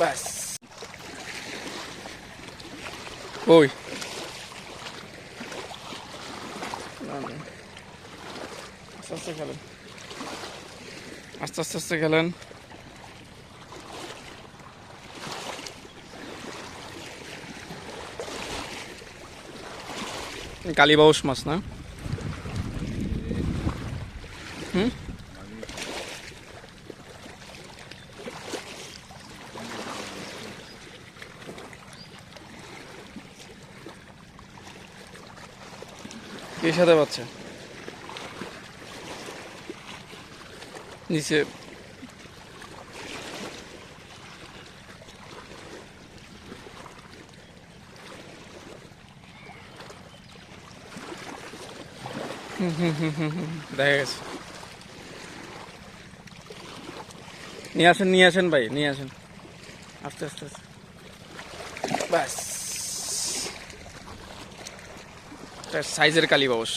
ব্যাস ওই না, না। আস্তে আস্তে খেলেন আস্তে আস্তে আস্তে খেলেন কালীবাউস মাছ না হুম এর সাথে বাচ্চা। নিচে। দেখা গেছে। নিয়ে আসেন নিয়ে আসেন ভাই, নিয়ে আসেন। আস্তে আস্তে আস্তে। ব্যাস সাইজের কালী বাবস